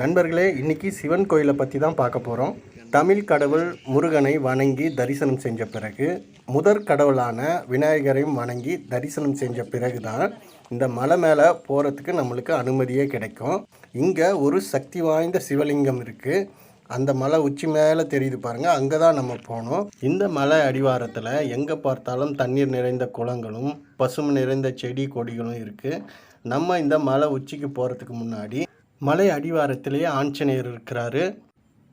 நண்பர்களே இன்றைக்கி சிவன் கோயிலை பற்றி தான் பார்க்க போகிறோம் தமிழ் கடவுள் முருகனை வணங்கி தரிசனம் செஞ்ச பிறகு முதற் கடவுளான விநாயகரையும் வணங்கி தரிசனம் செஞ்ச பிறகு தான் இந்த மலை மேலே போகிறதுக்கு நம்மளுக்கு அனுமதியே கிடைக்கும். இங்கே ஒரு சக்தி வாய்ந்த சிவலிங்கம் இருக்குது அந்த மலை உச்சி மேலே தெரியுது பாருங்கள் அங்கே தான் நம்ம போனோம். இந்த மலை அடிவாரத்தில் எங்கே பார்த்தாலும் தண்ணீர் நிறைந்த குளங்களும் பசுமை நிறைந்த செடி கொடிகளும் இருக்குது நம்ம இந்த மலை உச்சிக்கு போகிறதுக்கு முன்னாடி மலை அடிவாரத்திலேயே ஆஞ்சநேயர் இருக்கிறாரு.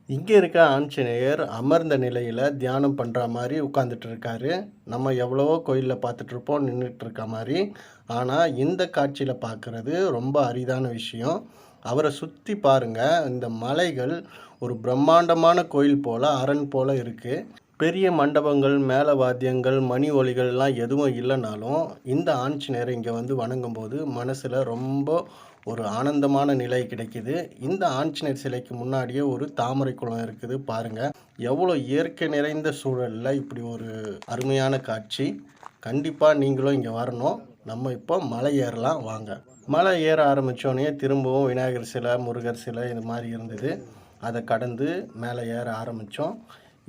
இங்கே இருக்க ஆஞ்சநேயர் அமர்ந்த நிலையில் தியானம் பண்ணுற மாதிரி உட்காந்துட்டு இருக்காரு. நம்ம எவ்வளவோ கோயிலில் பார்த்துட்ருப்போம் நின்றுட்டு இருக்க மாதிரி. ஆனால் இந்த காட்சியில் பார்க்குறது ரொம்ப அரிதான விஷயம். அவரை சுற்றி பாருங்க இந்த மலைகள் ஒரு பிரம்மாண்டமான கோயில் போல் அரண் போல் இருக்குது பெரிய மண்டபங்கள் மேல வாத்தியங்கள் மணி ஒலிகள்லாம் எதுவும் இல்லைனாலும் இந்த ஆஞ்சநேயரை இங்கே வந்து வணங்கும்போது மனசில் ரொம்ப ஒரு ஆனந்தமான நிலை கிடைக்குது. இந்த ஆஞ்சநேயர் சிலைக்கு முன்னாடியே ஒரு தாமரை குளம் இருக்குது. பாருங்க. எவ்வளோ இயற்கை நிறைந்த சூழலில் இப்படி ஒரு அருமையான காட்சி. கண்டிப்பாக நீங்களும் இங்கே வரணும். நம்ம இப்போ மலை ஏறலாம். வாங்க. மலை ஏற ஆரம்பித்தோடனே திரும்பவும் விநாயகர் சிலை முருகர் சிலை இது மாதிரி இருந்தது. அதை கடந்து மேலே ஏற ஆரம்பித்தோம்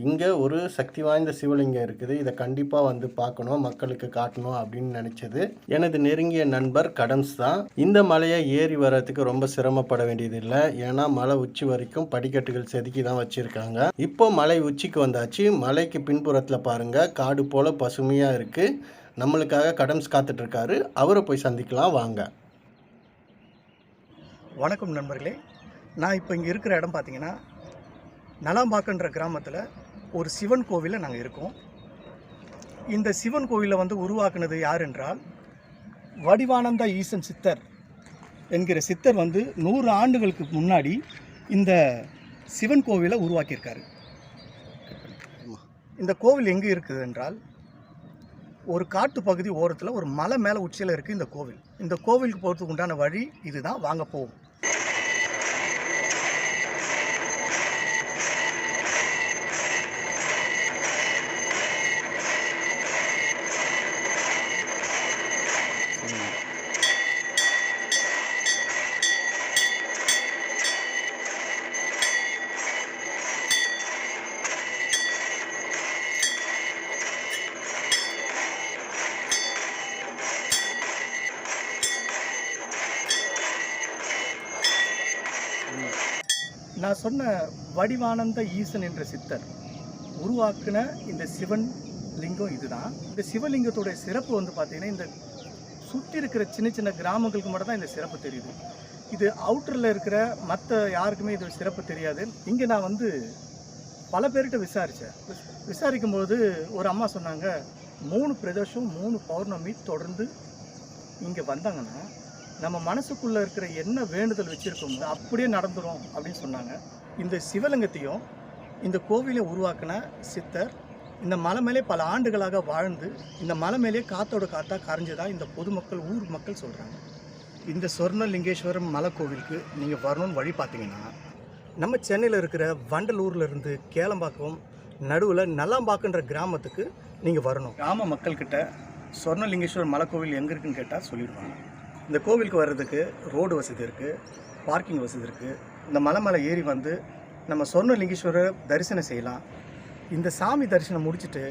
இங்கே ஒரு சக்தி வாய்ந்த சிவலிங்கம் இருக்குது. இதை கண்டிப்பாக வந்து பார்க்கணும் மக்களுக்கு காட்டணும் அப்படின்னு நினச்சது. எனது நெருங்கிய நண்பர் கடம்ஸ் தான். இந்த மலையை ஏறி வர்றதுக்கு ரொம்ப சிரமப்பட வேண்டியதில்லை. ஏன்னா மலை உச்சி வரைக்கும் படிக்கட்டுகள் செதுக்கி தான் வச்சுருக்காங்க. இப்போ மலை உச்சிக்கு வந்தாச்சு. மலைக்கு பின்புறத்தில் பாருங்கள் காடு போல் பசுமையாக இருக்குது நம்மளுக்காக கடம்ஸ் காத்துட்ருக்காரு. அவரை போய் சந்திக்கலாம் வாங்க. வணக்கம் நண்பர்களே. நான் இப்போ இங்கே இருக்கிற இடம் பார்த்தீங்கன்னா நலாம்பாக்கன்ற கிராமத்தில் ஒரு சிவன் கோவிலில் நாங்கள் இருக்கோம். இந்த சிவன் கோவிலை வந்து உருவாக்குனது யார் என்றால் வடிவானந்த ஈசன் சித்தர் என்கிற சித்தர் வந்து நூறு ஆண்டுகளுக்கு முன்னாடி இந்த சிவன் கோவிலை உருவாக்கியிருக்காரு. இந்த கோவில் எங்கே இருக்குது என்றால் ஒரு காட்டு பகுதி ஓரத்தில் ஒரு மலை மேலே உச்சியில் இருக்குது இந்த கோவில். இந்த கோவிலுக்கு போகிறதுக்கு உண்டான வழி இதுதான். வாங்க போவோம். நான் சொன்ன வடிவானந்த ஈசன் என்ற சித்தர் உருவாக்கின இந்த சிவன் லிங்கம் இதுதான். இந்த சிவலிங்கத்துடைய சிறப்பு வந்து பார்த்தீங்கன்னா இந்த சுற்றி இருக்கிற சின்ன சின்ன கிராமங்களுக்கு மட்டும் தான் இந்த சிறப்பு தெரியுது. இது அவுட்டரில் இருக்கிற மற்ற யாருக்குமே இது சிறப்பு தெரியாது. இங்கே நான் வந்து பல பேர்கிட்ட விசாரித்தேன் விசாரிக்கும்போது ஒரு அம்மா சொன்னாங்க மூணு பிரதோஷம் மூணு பௌர்ணமி தொடர்ந்து இங்கே வந்தாங்கன்னா நம்ம மனசுக்குள்ளே இருக்கிற என்ன வேண்டுதல் வச்சுருக்கோமோ அப்படியே நடந்துரும் அப்படின்னு சொன்னாங்க. இந்த சிவலிங்கத்தையும் இந்த கோவிலை உருவாக்கின சித்தர் இந்த மலை மேலே பல ஆண்டுகளாக வாழ்ந்து இந்த மலை மேலே காத்தோட காத்தா கரைஞ்சதா இந்த பொதுமக்கள் ஊர் மக்கள் சொல்கிறாங்க இந்த சொர்ணலிங்கேஸ்வரம் மலை கோவிலுக்கு நீங்கள் வரணும்னு வழி பார்த்தீங்கன்னா நம்ம சென்னையில் இருக்கிற வண்டலூர்லேருந்து கேளம்பாக்கம் நடுவில் நல்லாம்பாக்கன்ற கிராமத்துக்கு நீங்கள் வரணும். கிராம மக்கள்கிட்ட சொர்ணலிங்கேஸ்வரர் மலை கோவில் எங்கே இருக்குன்னு கேட்டால் சொல்லிடுவாங்க. இந்த கோவிலுக்கு வர்றதுக்கு ரோடு வசதி இருக்குது பார்க்கிங் வசதி இருக்குது இந்த மலை மேலே ஏறி வந்து நம்ம சொர்ணலிங்கேஸ்வரர் தரிசனம் செய்யலாம். இந்த சாமி தரிசனம் முடிச்சுட்டு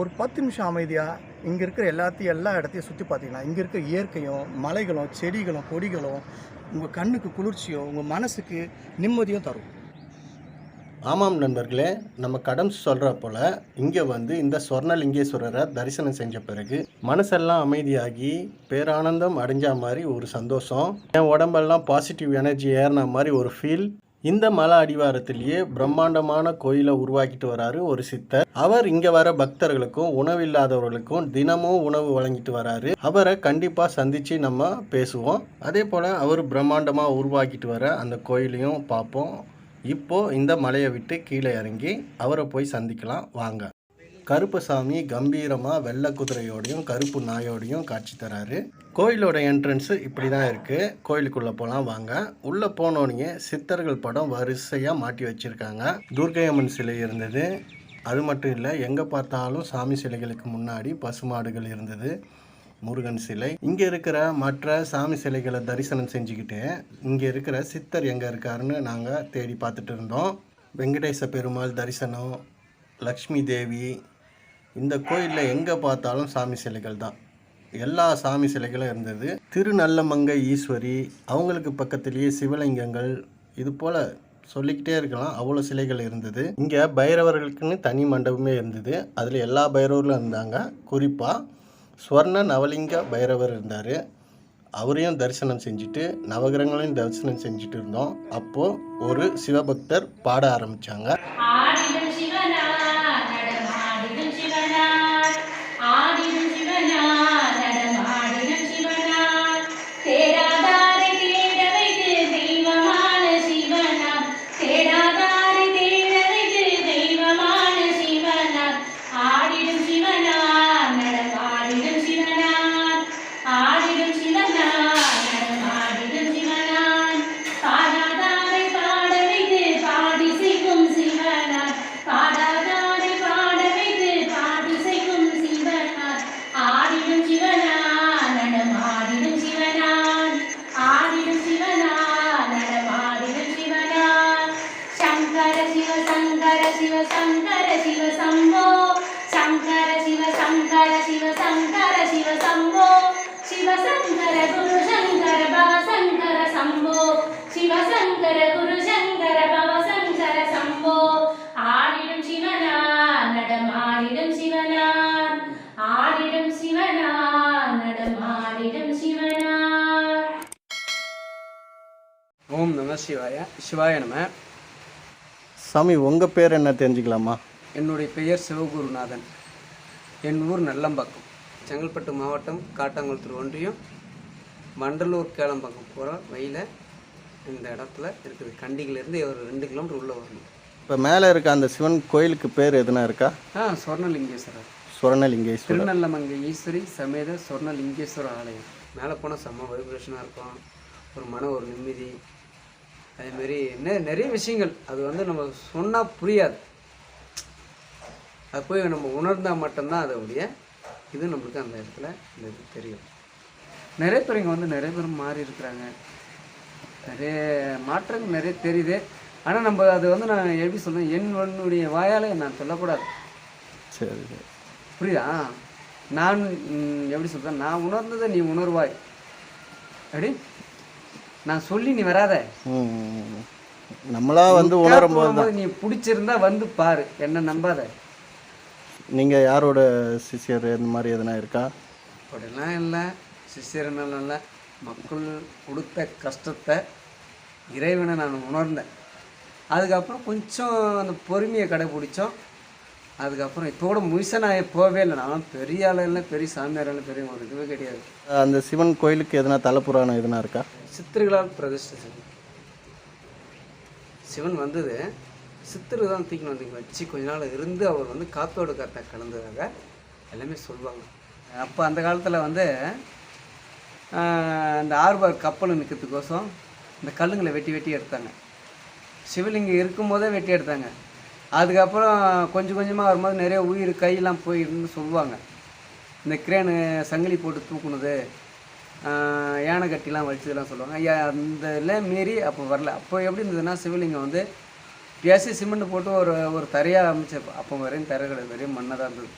ஒரு பத்து நிமிஷம் அமைதியாக இங்கே இருக்கிற எல்லாத்தையும் எல்லா இடத்தையும் சுற்றி பார்த்தீங்கன்னா இங்கே இருக்கிற இயற்கையும் மலைகளும் செடிகளும் கொடிகளும் உங்கள் கண்ணுக்கு குளிர்ச்சியும் உங்கள் மனசுக்கு நிம்மதியும் தரும். ஆமாம் நண்பர்களே நம்ம கடன் சொல்கிற போல் இங்கே வந்து இந்த சொர்ணலிங்கேஸ்வரரை தரிசனம் செஞ்ச பிறகு மனசெல்லாம் அமைதியாகி பேரானந்தம் அடைஞ்ச மாதிரி ஒரு சந்தோஷம். என் உடம்பெல்லாம் பாசிட்டிவ் எனர்ஜி ஏறின மாதிரி ஒரு ஃபீல் இந்த மலை அடிவாரத்திலேயே பிரம்மாண்டமான கோயிலை உருவாக்கிட்டு வராரு ஒரு சித்தர். அவர் இங்க வர பக்தர்களுக்கும் உணவில்லாதவர்களுக்கும் தினமும் உணவு வழங்கிட்டு வராரு. அவரை கண்டிப்பா சந்திச்சு நம்ம பேசுவோம். அதே போல அவர் பிரம்மாண்டமா உருவாக்கிட்டு வர அந்த கோயிலையும் பார்ப்போம். இப்போது இந்த மலையை விட்டு கீழே இறங்கி அவரை போய் சந்திக்கலாம் வாங்க. கருப்பசாமி கம்பீரமாக வெள்ளை குதிரையோடையும் கருப்பு நாயோடையும் காட்சி தராரு. கோயிலோட என்ட்ரன்ஸு இப்படி தான் இருக்குது கோயிலுக்குள்ளே போகலாம் வாங்க. உள்ளே போனோடனே சித்தர்கள் படம் வரிசையாக மாட்டி வச்சுருக்காங்க. துர்க்கை அம்மன் சிலை இருந்தது. அது மட்டும் இல்லை எங்கே பார்த்தாலும் சாமி சிலைகளுக்கு முன்னாடி பசுமாடுகள் இருந்தது. முருகன் சிலை. இங்கே இருக்கிற மற்ற சாமி சிலைகளை தரிசனம் செஞ்சுக்கிட்டு இங்கே இருக்கிற சித்தர் எங்கே இருக்காருன்னு நாங்கள் தேடி பார்த்துட்டு இருந்தோம். வெங்கடேச பெருமாள் தரிசனம் லக்ஷ்மி தேவி இந்த கோயிலில் எங்கே பார்த்தாலும் சாமி சிலைகள் தான். எல்லா சாமி சிலைகளும் இருந்தது. திருநல்லமங்கை ஈஸ்வரி அவங்களுக்கு பக்கத்திலேயே சிவலிங்கங்கள் இது போல் சொல்லிக்கிட்டே இருக்கலாம் அவ்வளோ சிலைகள் இருந்தது. இங்கே பைரவர்களுக்குன்னு தனி மண்டபமே இருந்தது. அதில் எல்லா பைரவர்களும் இருந்தாங்க. குறிப்பாக ஸ்வர்ண நவலிங்க பைரவர் இருந்தார். அவரையும் தரிசனம் செஞ்சுட்டு நவகிரகங்களையும் தரிசனம் செஞ்சுட்டு இருந்தோம். அப்போது ஒரு சிவபக்தர் பாட ஆரம்பித்தாங்க சங்கர சிவ சங்கர சிவ சம்போ. சிவ சங்கர குரு சங்கர பவ சங்கர சம்போ. சிவ சங்கர குரு சங்கர பவ சங்கர சம்போ. ஆடிடும் சிவனார் நடமாடிடும் சிவனார். ஆடிடும் சிவனார் நடமாடிடும் சிவனார். ஓம் நம சிவாய சிவாய நம. சாமி உங்கள் பேர் என்ன தெரிஞ்சுக்கலாமா? என்னுடைய பெயர் சிவகுருநாதன். என் ஊர் நல்லம்பாக்கம் செங்கல்பட்டு மாவட்டம் காட்டாங்குளத்தூர் ஒன்றியம் வண்டலூர் கேளம்பாக்கம் போகிற வழியில் இந்த இடத்துல இருக்குது. கண்டிகிலேருந்து ஒரு ரெண்டு கிலோமீட்டர் உள்ளே வரணும். இப்போ மேலே இருக்க அந்த சிவன் கோயிலுக்கு பேர் எதுனா இருக்கா? ஆ சொர்ணலிங்கேஸ்வரர். சுவர்ணலிங்கேஸ்வரர் திருநல்லமங்கை ஈஸ்வரி சமேத சொர்ணலிங்கேஸ்வரர் ஆலயம். மேலே போனால் செம்ம வைப்ரேஷனாக இருக்கும். ஒரு மன ஒரு நிம்மதி. அதேமாரி நிறைய விஷயங்கள். அது வந்து நம்ம சொன்னால் புரியாது. அது போய் நம்ம உணர்ந்தால் மட்டும்தான் அதோடைய இது நம்மளுக்கு அந்த இடத்துல இந்த இது தெரியும். நிறைய பேர் இங்கே வந்து நிறைய பேர் மாறி இருக்கிறாங்க. நிறைய மாற்றங்கள் நிறைய தெரியுது. ஆனால் நம்ம அது வந்து நான் எப்படி சொல்றேன் என் என்னுடைய வாயால் நான் சொல்லக்கூடாது. சரி புரியுதா? நான் எப்படி சொல்கிறேன் நான் உணர்ந்ததை நீ உணர்வாய். எப்படி? நான் சொல்லி நீ வராத. நம்மளா வந்து உணரும் நீ பிடிச்சிருந்தா வந்து பாரு. என்ன நம்பாத. நீங்கள் யாரோட சிஷியர்? இந்த மாதிரி எதுனா இருக்கா? அப்படிலாம் இல்லை. சிஷியர்னால இல்லை மக்கள் கொடுத்த கஷ்டத்தை இறைவனை நான் உணர்ந்தேன். அதுக்கப்புறம் கொஞ்சம் அந்த பொறுமையை கடைப்பிடிச்சோம் அதுக்கப்புறம் இதோட முழுசாக நான் போகவே இல்லை. நான் பெரிய ஆள் பெரிய சாமியார் இல்லை பெரிய ஒரு இதுவே கிடையாது. அந்த சிவன் கோயிலுக்கு எதுனா தலைப்புராணம் எதுனா இருக்கா? சித்தர்களால் பிரதிஷ்டை சிவன் வந்தது சித்தர் தான் தூக்கின்னு வந்து வச்சு கொஞ்ச நாள் இருந்து அவர் வந்து காத்தோடு காத்த கலந்ததாக எல்லாமே சொல்லுவாங்க. அப்போ அந்த காலத்தில் வந்து அந்த இந்த ஆர்பார் கப்பல் நிற்கிறதுக்கோசம் இந்த கல்லுங்களை வெட்டி வெட்டி எடுத்தாங்க. சிவலிங்கம் இருக்கும்போதே வெட்டி எடுத்தாங்க. அதுக்கப்புறம் கொஞ்சம் கொஞ்சமாக வரும்போது நிறைய உயிர் கையெல்லாம் போயிருந்து சொல்லுவாங்க. இந்த கிரேனு சங்கிலி போட்டு தூக்குனது யானை கட்டிலாம் வலிச்சதெல்லாம் சொல்லுவாங்க. அந்த இதில் மீறி அப்போ வரல. அப்போ எப்படி இருந்ததுன்னா சிவலிங்கம் வந்து பேசி சிமெண்ட் போட்டு ஒரு ஒரு தரையாக அமைச்ச அப்போ வரையும் தரை கிடையாது. வெறும் மண்ணாக தான் இருந்தது.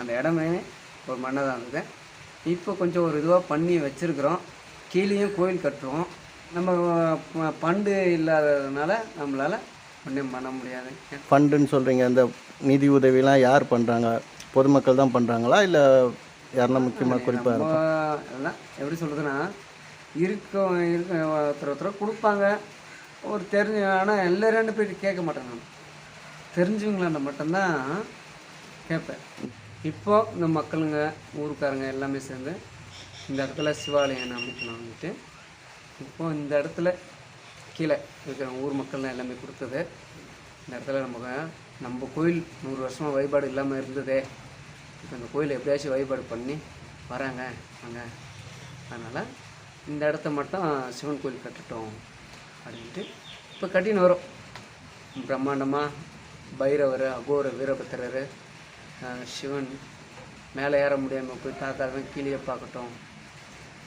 அந்த இடமே ஒரு மண்ணாக தான் இருந்தது. இப்போ கொஞ்சம் ஒரு இதுவாக பண்ணி வச்சுருக்குறோம். கீழேயும் கோயில் கட்டுறோம். நம்ம பண்டு இல்லாததுனால நம்மளால் ஒன்றும் பண்ண முடியாது. ஃபண்டுன்னு சொல்கிறீங்க இந்த நிதி உதவிலாம் யார் பண்ணுறாங்க பொதுமக்கள் தான் பண்ணுறாங்களா இல்லை யாருன்னா முக்கியமாக குறிப்பாக எல்லாம் எப்படி சொல்கிறதுனா இருக்க இருக்க ஒருத்தர் ஒருத்தர் கொடுப்பாங்க. ஒரு தெரிஞ்ச ஆனால் எல்லாரும் போயிட்டு கேட்க மாட்டேன் நான். தெரிஞ்சவங்களாண்ட மட்டும்தான் கேட்பேன். இப்போ இந்த மக்களுங்க ஊருக்காரங்க எல்லாமே சேர்ந்து இந்த இடத்துல சிவாலயம் அமைக்கணும்னுட்டு இப்போ இந்த இடத்துல கீழே இருக்கிற ஊர் மக்கள்லாம் எல்லாமே கொடுத்தது. இந்த இடத்துல நம்ம நம்ம கோயில் நூறு வருஷமாக வழிபாடு இல்லாமல் இருந்ததே. இப்போ இந்த கோயிலை எப்படியாச்சும் வழிபாடு பண்ணி வராங்க அங்கே அதனால் இந்த இடத்த மட்டும் சிவன் கோயில் கட்டட்டும். அப்படின்ட்டு இப்போ கட்டின்னு வரும். பிரம்மாண்டமாக பைரவர் அகோர வீரபத்திரர் சிவன் மேலே ஏற முடியாமல் போய் தாத்தாவே கீழே பார்க்கட்டும்.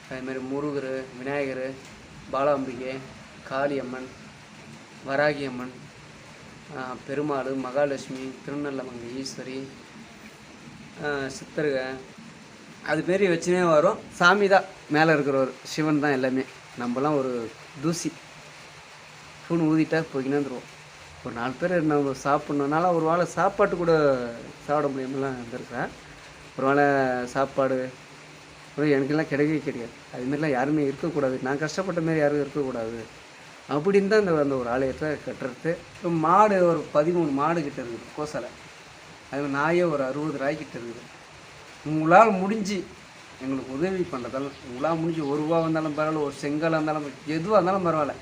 அதேமாதிரி முருகர் விநாயகர் பாலாம்பிகை காளியம்மன் வராகியம்மன் பெருமாள் மகாலட்சுமி திருநெல்லமங்கை ஈஸ்வரி ஆஹ் சித்தருக அது மாரி வச்சுனே வரும். சாமி தான் மேலே இருக்கிறவர். சிவன் தான் எல்லாமே. நம்மலாம் ஒரு தூசி. ஃபோன் ஊதிட்டா போய்க்கினே வந்துடுவோம் ஒரு நாலு பேர் நம்ம சாப்பிட்ணுனால ஒரு வேளை சாப்பாட்டு கூட சாப்பிட முடியாமலாம் இருந்திருக்கேன் ஒரு வேளை சாப்பாடு அப்புறம் எனக்கெல்லாம் கிடைக்கவே கிடையாது. அதுமாரிலாம் யாருமே இருக்கக்கூடாது. நான் கஷ்டப்பட்ட மாரி யாரும் இருக்கக்கூடாது. அப்படின்னு தான் இந்த அந்த ஒரு ஆலயத்தை கட்டுறது. இப்போ மாடு ஒரு பதிமூணு மாடு கிட்ட இருக்குது கோசலை. அது நாயே ஒரு அறுபது ராய் இருக்குது. உங்களால் முடிஞ்சு எங்களுக்கு உதவி பண்ணுறதால உங்களால் முடிஞ்சு ஒரு ரூபா வந்தாலும் பரவாயில்ல ஒரு செங்கலாக இருந்தாலும் எதுவாக இருந்தாலும் பரவாயில்ல.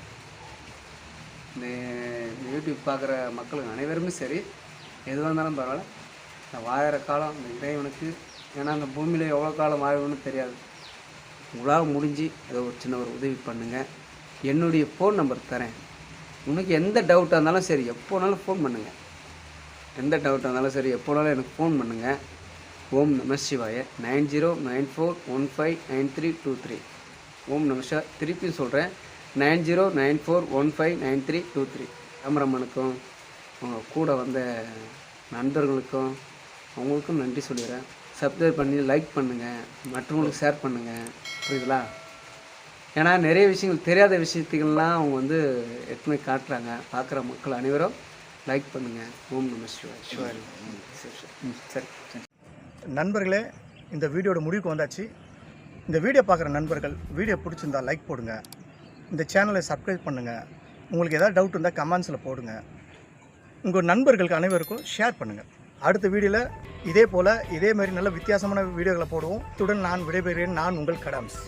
இந்த யூடியூப் பார்க்குற மக்களுக்கு அனைவருமே சரி எதுவாக இருந்தாலும் பரவாயில்ல. இந்த வாழற காலம் இந்த இறைவனுக்கு ஏன்னா அந்த பூமியில் எவ்வளோ காலம் வாழணும்னு தெரியாது. உங்களால் முடிஞ்சு ஏதோ ஒரு சின்ன ஒரு உதவி பண்ணுங்கள் என்னுடைய ஃபோன் நம்பர் தரேன். உனக்கு எந்த டவுட்டாக இருந்தாலும் சரி எப்போனாலும் ஃபோன் பண்ணுங்கள் எந்த டவுட்டாக இருந்தாலும் சரி எப்போனாலும் எனக்கு ஃபோன் பண்ணுங்கள் ஓம் நம சிவாய. Nine zero nine four one five nine three two three. ஓம் நம சிவா திருப்பியும் சொல்கிறேன் nine zero nine four one five nine three two three. கேமராமேனுக்கும் அவங்க கூட வந்த நண்பர்களுக்கும் அவங்களுக்கும் நன்றி சொல்லிடுறேன். சப்ஸ்கிரைப் பண்ணி லைக் பண்ணுங்கள் மற்றவங்களுக்கு ஷேர் பண்ணுங்கள் புரியுதுங்களா ஏன்னா நிறைய விஷயங்கள் தெரியாத விஷயத்துக்கெல்லாம் அவங்க வந்து எடுத்துமே காட்டுறாங்க. பார்க்குற மக்கள் அனைவரும் லைக் பண்ணுங்கள் ஓம் நம சிவாய். சிவாய். சரி சரி. ம் சரி சரி. நண்பர்களே இந்த வீடியோட முடிவுக்கு வந்தாச்சு. இந்த வீடியோ பார்க்குற நண்பர்கள் வீடியோ பிடிச்சிருந்தா லைக் போடுங்க. இந்த சேனலை சப்ஸ்கிரைப் பண்ணுங்கள் உங்களுக்கு ஏதாவது டவுட் இருந்தால் கமெண்ட்ஸில் போடுங்க. உங்கள் நண்பர்களுக்கு அனைவருக்கும் ஷேர் பண்ணுங்கள் அடுத்த வீடியோவில் இதே போல் இதே மாதிரி நல்ல வித்தியாசமான வீடியோகளை போடுவோம். இத்துடன் நான் விடைபெறுகிறேன். நான் உங்கள் கடாம்ஸ்.